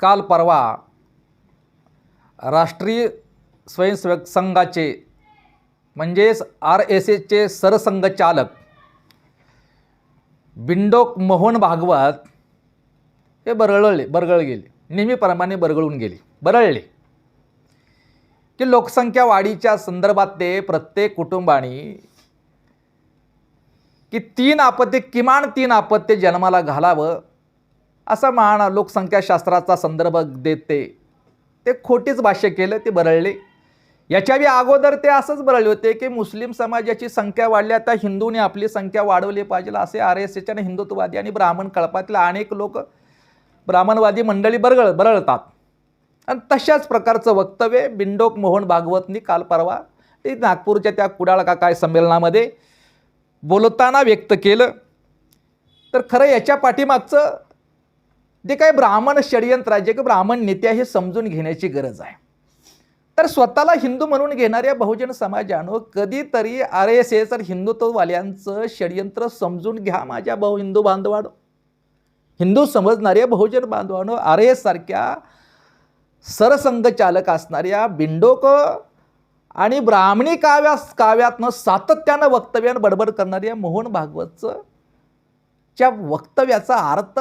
काल परवा राष्ट्रीय स्वयंसेवक संघाचे म्हणजेच आर एस एसचे सरसंघचालक बिंडोक मोहन भागवत हे बरळले बरगळ गेले. नेहमीप्रमाणे बरगळून गेले बरळले. की लोकसंख्या वाढीच्या संदर्भात ते प्रत्येक कुटुंबाने की तीन आपत्ती किमान तीन आपत्ती जन्माला घालावं असा महान लोकसंख्याशास्त्राचा संदर्भ देते. ते खोटीच भाष्य केलं ते बरळले. याच्याबी अगोदर ते असंच बरळले होते की मुस्लिम समाजाची संख्या वाढली आता हिंदूने आपली संख्या वाढवली पाहिजे असे आर एस एसच्या हिंदुत्ववादी आणि ब्राह्मण कळपातले अनेक लोक ब्राह्मणवादी मंडळी बरगळ बरळतात. आणि तशाच प्रकारचं वक्तव्य बिंडोक मोहन भागवतनी काल परवा ते नागपूरच्या त्या कुडाळ काकाय संमेलनामध्ये बोलताना व्यक्त केलं. तर खरं याच्या पाठीमागचं जे काय ब्राह्मण षडयंत्र आहे जे काही ब्राह्मण नेते आहे हे समजून घेण्याची गरज आहे. तर स्वतःला हिंदू म्हणून घेणाऱ्या बहुजन समाजानं कधीतरी आर एस एस तर हिंदुत्ववाल्यांचं षडयंत्र समजून घ्या माझ्या बहु हिंदू बांधवानं. हिंदू समजणाऱ्या बहुजन बांधवानं आर एस सारख्या सरसंघचालक असणाऱ्या बिंडोक आणि ब्राह्मणी काव्या काव्यातनं सातत्यानं वक्तव्यानं बडबड करणाऱ्या मोहन भागवतचं च्या वक्तव्याचा अर्थ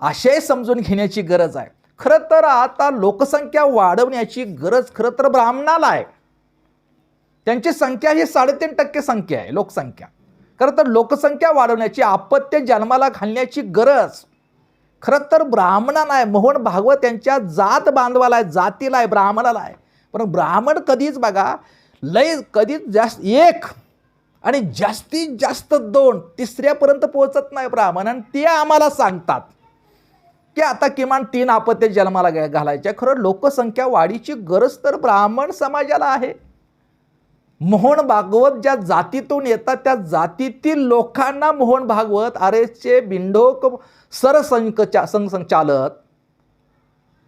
आशय समजून घेण्याची गरज आहे. खरं तर आता लोकसंख्या वाढवण्याची गरज खरं तर ब्राह्मणाला आहे. त्यांची संख्या ही साडेतीन टक्के संख्या आहे लोकसंख्या. खरं तर लोकसंख्या वाढवण्याची आपत्य जन्माला घालण्याची गरज. खरं तर ब्राह्मणाला आहे मोहन भागवत यांच्या जात बांधवाला आहे जातीला आहे ब्राह्मणाला आहे. पण ब्राह्मण कधीच बघा लय कधीच जास्त एक आणि जास्तीत जास्त दोन तिसऱ्यापर्यंत पोहोचत नाही ब्राह्मण. आणि ते आम्हाला सांगतात. की आता किमान तीन आपत्ते जन्माला घालायच्या खरं लोकसंख्या वाढीची गरज तर ब्राह्मण समाजाला आहे. मोहन भागवत ज्या जातीतून येतात त्या जातीतील लोकांना मोहन भागवत आर एसचे बिंडोक सरसंकचा संचालक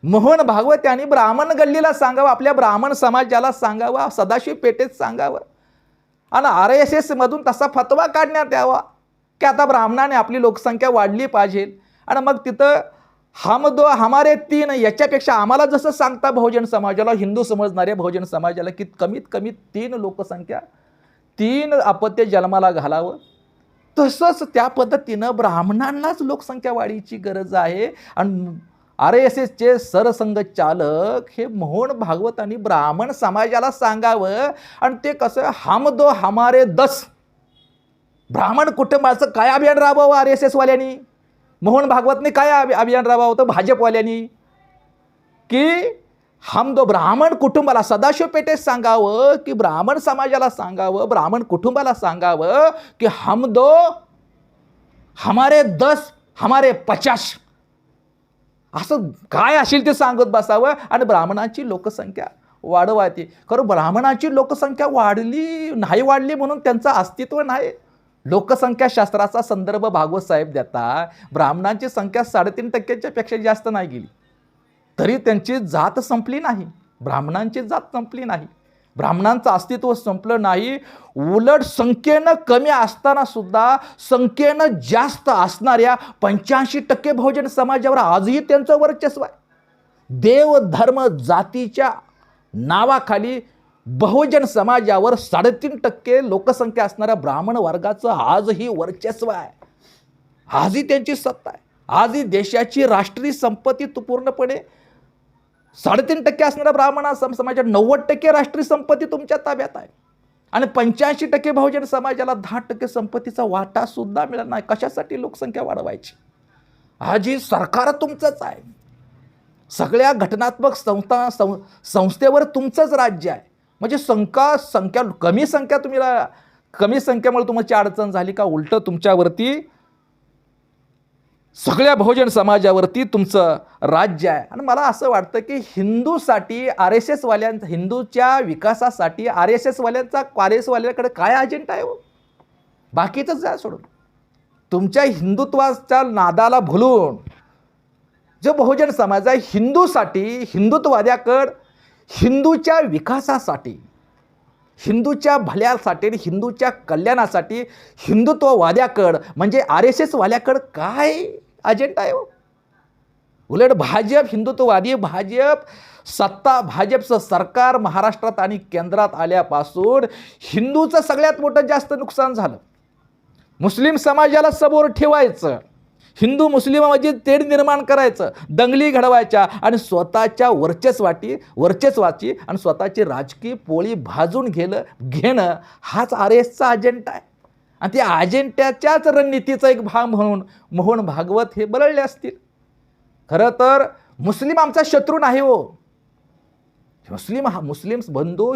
मोहन भागवत यांनी ब्राह्मण गल्लीला सांगावं आपल्या ब्राह्मण समाजाला सांगावं सदाशिव पेठेत सांगावं. आणि आर एस एसमधून तसा फतवा काढण्यात यावा की आता ब्राह्मणाने आपली लोकसंख्या वाढली पाहिजे. आणि मग तिथं हम दो हमारे तीन याच्यापेक्षा आम्हाला जसं सांगता बहुजन समाजाला हिंदू समजणाऱ्या बहुजन समाजाला की कमीत कमी तीन लोकसंख्या तीन अपत्य जन्माला घालावं. तसंच त्या पद्धतीनं ब्राह्मणांनाच लोकसंख्या वाढीची गरज आहे. आणि आर एस एसचे सरसंघचालक हे मोहन भागवत आणि ब्राह्मण समाजाला सांगावं. आणि ते कसं हम दो हमारे दस. ब्राह्मण कुटुंबाचं काय अभियान राबवावं आर एस एसवाल्यांनी? मोहन भागवतने काय अभि अभियान राबवावं होतं? भाजपवाल्यांनी. की हम दो ब्राह्मण कुटुंबाला सदाशिव पेठेत सांगावं की ब्राह्मण समाजाला सांगावं ब्राह्मण कुटुंबाला सांगावं की हम दो हमारे दस हमारे पचास. असं काय असेल ते सांगत बसावं? आणि ब्राह्मणांची लोकसंख्या वाढवायची. खरं ब्राह्मणाची लोकसंख्या वाढली नाही वाढली म्हणून त्यांचं अस्तित्व नाही. लोकसंख्याशास्त्राचा संदर्भ भागवत साहेब देता ब्राह्मणांची संख्या साडेतीन टक्क्याच्या पेक्षा जास्त नाही गेली. तरी त्यांची जात संपली नाही. ब्राह्मणांची जात संपली नाही. ब्राह्मणांचं अस्तित्व संपलं नाही. उलट संख्येनं कमी असताना सुद्धा संख्येनं जास्त असणाऱ्या पंच्याऐंशी टक्के बहुजन समाजावर आजही त्यांचं वर्चस्व आहे. देव धर्म जातीच्या नावाखाली बहुजन समाजावर साडेतीन टक्के लोकसंख्या असणाऱ्या ब्राह्मण वर्गाचं आजही वर्चस्व आहे. आजही त्यांची सत्ता आहे. आजही देशाची राष्ट्रीय संपत्ती तू पूर्णपणे साडेतीन टक्के असणाऱ्या ब्राह्मण सम समाजात नव्वद टक्के राष्ट्रीय संपत्ती तुमच्या ताब्यात आहे. आणि पंच्याऐंशी टक्के बहुजन समाजाला दहा टक्के संपत्तीचा वाटा सुद्धा मिळत नाही. कशासाठी लोकसंख्या वाढवायची? आजही सरकार तुमचंच आहे. सगळ्या घटनात्मक संस्था सं संस्थेवर तुमचंच राज्य आहे. म्हणजे संख्या संख्या कमी संख्या तुम्ही कमी संख्येमुळे तुमची अडचण झाली का उलटं तुमच्यावरती सगळ्या बहुजन समाजावरती तुमचं राज्य आहे? आणि मला असं वाटतं की हिंदूसाठी आर एस एसवाल्यांचा हिंदूच्या विकासासाठी आर एस एसवाल्यांचा आर एस वाल्याकडे काय अजेंडा आहे हो? बाकीचंच जा सोडून. तुमच्या हिंदुत्वाच्या नादाला भुलून जो बहुजन समाज आहे हिंदूसाठी हिंदुत्ववाद्याकड हिंदूच्या विकासासाठी हिंदूच्या भल्यासाठी आणि हिंदूच्या कल्याणासाठी हिंदुत्ववाद्याकड म्हणजे आर एस एसवाल्याकड काय अजेंडा आहे हो? उलट भाजप हिंदुत्ववादी भाजप सत्ता भाजपचं सरकार महाराष्ट्रात आणि केंद्रात आल्यापासून हिंदूचं सगळ्यात मोठं जास्त नुकसान झालं. मुस्लिम समाजाला समोर ठेवायचं. हिंदू मुस्लिमामध्ये तेढ निर्माण करायचं दंगली घडवायच्या आणि स्वतःच्या वर्चस्वाटी वर्चस्वाची आणि स्वतःची राजकीय पोळी भाजून घेणं घेणं हाच आर एसचा अजेंडा आहे. आणि त्या अजेंड्याच्याच रणनीतीचा एक भाग म्हणून मोहन भागवत हे बळले असतील. खरं तर मुस्लिम आमचा शत्रू नाही हो. मुस्लिम हा मुस्लिम बंधू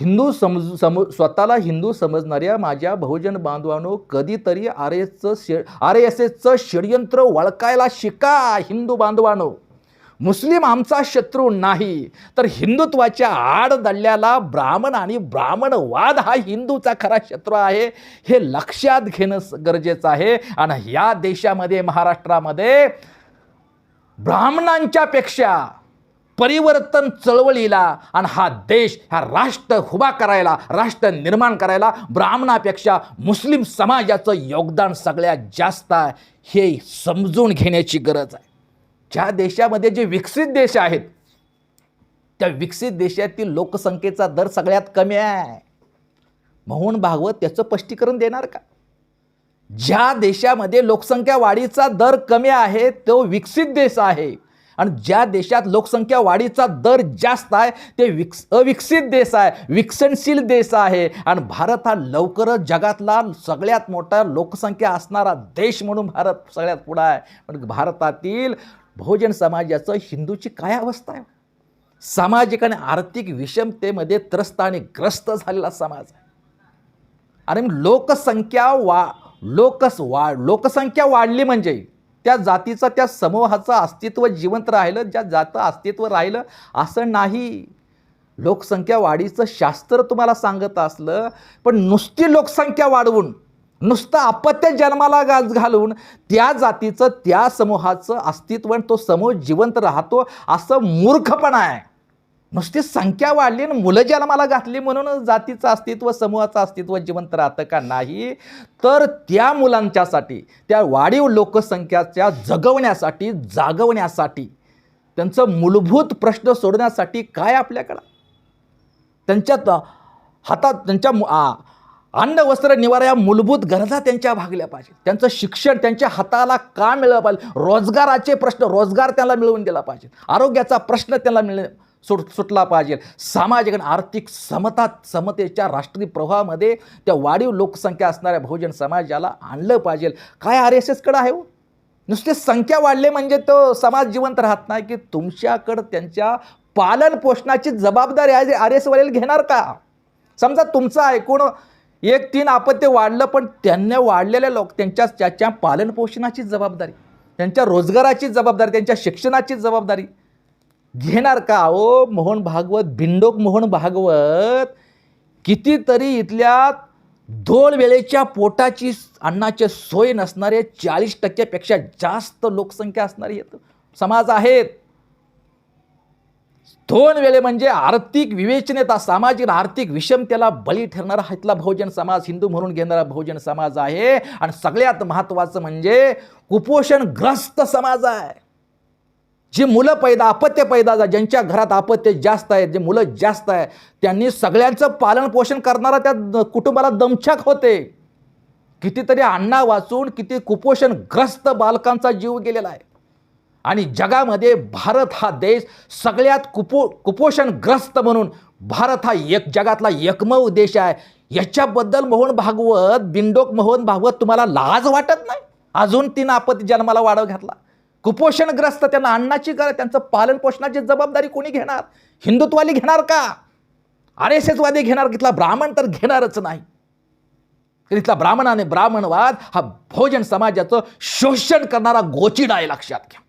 हिंदू समज सम स्वतःला हिंदू समजणाऱ्या माझ्या बहुजन बांधवांनो कधीतरी आर एसचं शे आर एस एसचं षडयंत्र वळकायला शिका हिंदू बांधवांनो. मुस्लिम आमचा शत्रू नाही तर हिंदुत्वाच्या आड दडल्याला ब्राह्मण आणि ब्राह्मणवाद हा हिंदूचा खरा शत्रू आहे हे लक्षात घेणं गरजेचं आहे. आणि या देशामध्ये महाराष्ट्रामध्ये ब्राह्मणांच्यापेक्षा परिवर्तन चळवळीला आणि हा देश हा राष्ट्र उभा करायला राष्ट्र निर्माण करायला ब्राह्मणापेक्षा मुस्लिम समाजाचं योगदान सगळ्यात जास्त आहे हे समजून घेण्याची गरज आहे. ज्या देशामध्ये जे विकसित देश आहेत त्या विकसित देशातील लोकसंख्येचा दर सगळ्यात कमी आहे. म्हणून भागवत त्याचं स्पष्टीकरण देणार का? ज्या देशामध्ये लोकसंख्या वाढीचा दर कमी आहे तो विकसित देश आहे. आणि ज्या देशात लोकसंख्या वाढीचा दर जास्त आहे ते विक्स अविकसित देश आहे विकसनशील देश आहे. आणि भारत हा लवकरच जगातला सगळ्यात मोठा लोकसंख्या असणारा देश म्हणून भारत सगळ्यात पुढं आहे. पण भारतातील बहुजन समाजाचं हिंदूची काय अवस्था आहे? सामाजिक आणि आर्थिक विषमतेमध्ये त्रस्त आणि ग्रस्त झालेला समाज आहे. आणि लोकसंख्या वा लोकस वा लोकसंख्या वाढली म्हणजे त्या जातीचं त्या समूहाचं अस्तित्व जिवंत राहिलं ज्या जातं अस्तित्व राहिलं असं नाही. लोकसंख्या वाढीचं शास्त्र तुम्हाला सांगत असलं पण नुसती लोकसंख्या वाढवून नुसतं अपत्य जन्माला गाज घालून त्या जातीचं त्या समूहाचं अस्तित्व आणि तो समूह जिवंत राहतो असं मूर्खपणा आहे. नुसती संख्या वाढली आणि मुलं जन्माला घातली म्हणून जातीचं अस्तित्व समूहाचं अस्तित्व जिवंत राहतं का नाही? तर त्या मुलांच्यासाठी त्या वाढीव लोकसंख्याच्या जगवण्यासाठी जागवण्यासाठी त्यांचं मूलभूत प्रश्न सोडण्यासाठी काय आपल्याकडं? त्यांच्या हातात त्यांच्या आ- अन्न वस्त्र निवारा या मूलभूत गरजा त्यांच्या भागल्या पाहिजे. त्यांचं शिक्षण त्यांच्या हाताला का मिळलं पाहिजे? रोजगाराचे प्रश्न रोजगार त्यांना मिळवून दिला पाहिजे. आरोग्याचा प्रश्न त्यांना मिळ सुट सुटला पाहिजे. सामाजिक आणि आर्थिक समता समतेच्या राष्ट्रीय प्रवाहामध्ये त्या वाढीव लोकसंख्या असणाऱ्या बहुजन समाजाला आणलं पाहिजे. काय आर एस एसकडं आहे हो? नुसते संख्या वाढले म्हणजे तो समाज जिवंत राहत नाही की तुमच्याकडं त्यांच्या पालन पोषणाची जबाबदारी आज आर एस वालेल घेणार का? समजा तुमचं ऐकून एक तीन आपत्य वाढलं पण त्यांना वाढलेल्या लोक त्यांच्या त्याच्या पालनपोषणाची जबाबदारी त्यांच्या रोजगाराची जबाबदारी त्यांच्या शिक्षणाची जबाबदारी घेणार का? ओ मोहन भागवत भिंडोक मोहन भागवत कितीतरी इथल्या दोन वेळेच्या पोटाची अन्नाची सोय नसणारे चाळीस टक्क्यापेक्षा जास्त लोकसंख्या असणारी समाज आहेत. दोन वेळे म्हणजे आर्थिक विवेचनेता सामाजिक आर्थिक विषमतेला बळी ठरणारा इथला बहुजन समाज हिंदू म्हणून घेणारा बहुजन समाज आहे. आणि सगळ्यात महत्त्वाचं म्हणजे कुपोषणग्रस्त समाज आहे. जी मुलं पैदा अपत्य पैदा जा ज्यांच्या घरात अपत्य जास्त आहेत जे मुलं जास्त आहे त्यांनी सगळ्यांचं पालनपोषण करणारा त्या द- कुटुंबाला दमछाक होते. कितीतरी अण्णा वाचून किती कुपोषणग्रस्त बालकांचा जीव गेलेला आहे. आणि जगामध्ये भारत हा देश सगळ्यात कुपो कुपोषणग्रस्त म्हणून भारत हा एक जगातला एकमेव देश आहे. याच्याबद्दल मोहन भागवत बिंडोक मोहन भागवत तुम्हाला लाज वाटत नाही? अजून तीन आपत्ती जन्माला वाढव घातला. कुपोषणग्रस्त त्यांना अन्नाची गरज त्यांचं पालन पोषणाची जबाबदारी कोणी घेणार? हिंदुत्वाली घेणार का? आर एस एसवादी घेणार? तिथला ब्राह्मण तर घेणारच नाही. तिथला ब्राह्मणाने ब्राह्मण आणि ब्राह्मणवाद हा भोजन समाजाचं शोषण करणारा गोचिडा आहे लक्षात घ्या.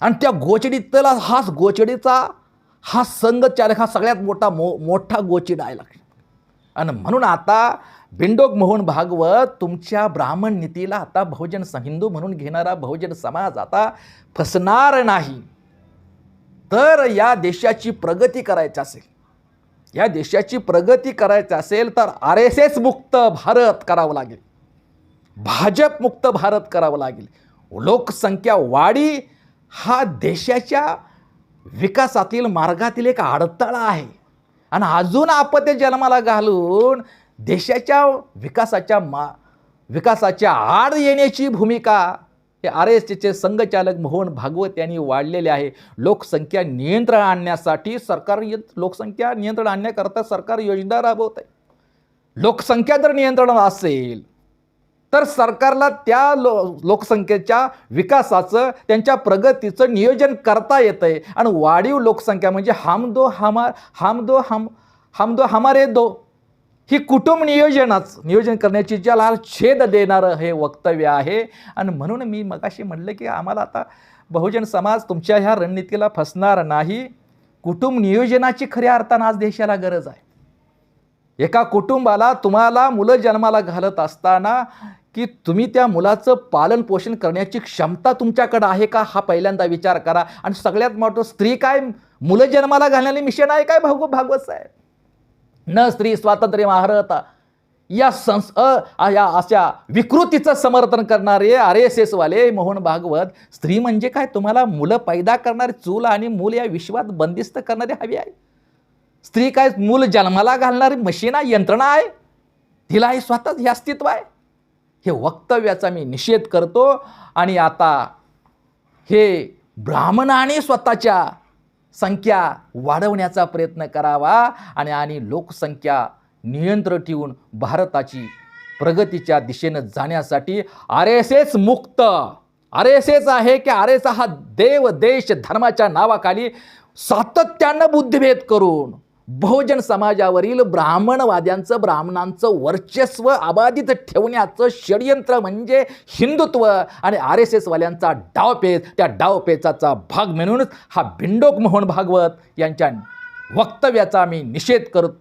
आणि त्या गोचडीतला हाच गोचडीचा हा संघचालक हा सगळ्यात मोठा मो मोठा गोचिडा आहे लक्षात. आणि म्हणून आता बिंडोक मोहन भागवत तुमच्या ब्राह्मण नीतीला आता बहुजन हिंदू म्हणून घेणारा बहुजन समाज आता फसणार नाही. तर या देशाची प्रगती करायची असेल या देशाची प्रगती करायची असेल तर आर एस एस मुक्त भारत करावं लागेल. भाजप मुक्त भारत करावं लागेल. लोकसंख्या वाढी हा देशाच्या विकासातील मार्गातील एक अडथळा आहे. आणि अजून आपत्य जन्माला घालून देशाच्या विकासाच्या मा विकासाच्या आड येण्याची भूमिका हे आर एस टीचे संघचालक मोहन भागवत यांनी वाढलेले आहे. लोकसंख्या नियंत्रण आणण्यासाठी सरकार य- लोकसंख्या नियंत्रण आणण्याकरता सरकार योजना राबवत आहे. लोकसंख्या जर नियंत्रण असेल तर सरकारला त्या लो लोकसंख्येच्या विकासाचं त्यांच्या प्रगतीचं नियोजन करता येतं आहे आणि वाढीव लोकसंख्या म्हणजे हम दो हमार हम दो हम हम दो हमारे दो ही कुटुंब नियोजनाच. नियोजन करण्याची ज्याला छेद देणारं हे वक्तव्य आहे. आणि म्हणून मी मगाशी म्हटलं की आम्हाला आता बहुजन समाज तुमच्या ह्या रणनीतीला फसणार नाही. कुटुंब नियोजनाची खऱ्या अर्थानं आज देशाला गरज आहे. एका कुटुंबाला तुम्हाला मुलं जन्माला घालत असताना की तुम्ही त्या मुलाचं पालन पोषण करण्याची क्षमता तुमच्याकडं आहे का हा पहिल्यांदा विचार करा. आणि सगळ्यात मोठं स्त्री काय मुलं जन्माला घालण्याने मिशन आहे काय भागव भागवत साहेब? न स्त्री स्वातंत्र्य महारता या संस अ या अशा विकृतीचं समर्थन करणारे आर एस एसवाले मोहन भागवत स्त्री म्हणजे काय? तुम्हाला मुलं पैदा करणारे चूल आणि मूल या विश्वात बंदिस्त करणारे हवी आहे. स्त्री काय? मूल जन्माला घालणारी मशीन आहे यंत्रणा आहे. तिला हे स्वतःच हे अस्तित्व आहे. हे वक्तव्याचा मी निषेध करतो आणि आता हे ब्राह्मणाने स्वतःच्या संख्या वाढवण्याचा प्रयत्न करावा आणि आणि लोकसंख्या नियंत्रण ठेवून भारताची प्रगतीच्या दिशेनं जाण्यासाठी आर एस एस मुक्त. आर एस एस आहे की आर एस हा देव देश धर्माच्या नावाखाली सातत्यानं बुद्धिभेद करून बहुजन समाजावरील ब्राह्मणवाद्यांचं ब्राह्मणांचं वर्चस्व अबाधित ठेवण्याचं षडयंत्र म्हणजे हिंदुत्व. आणि आर एस एसवाल्यांचा डावपेच त्या डावपेचाचा भाग म्हणूनच हा भिंडोक मोहन भागवत यांच्या वक्तव्याचा मी निषेध करतो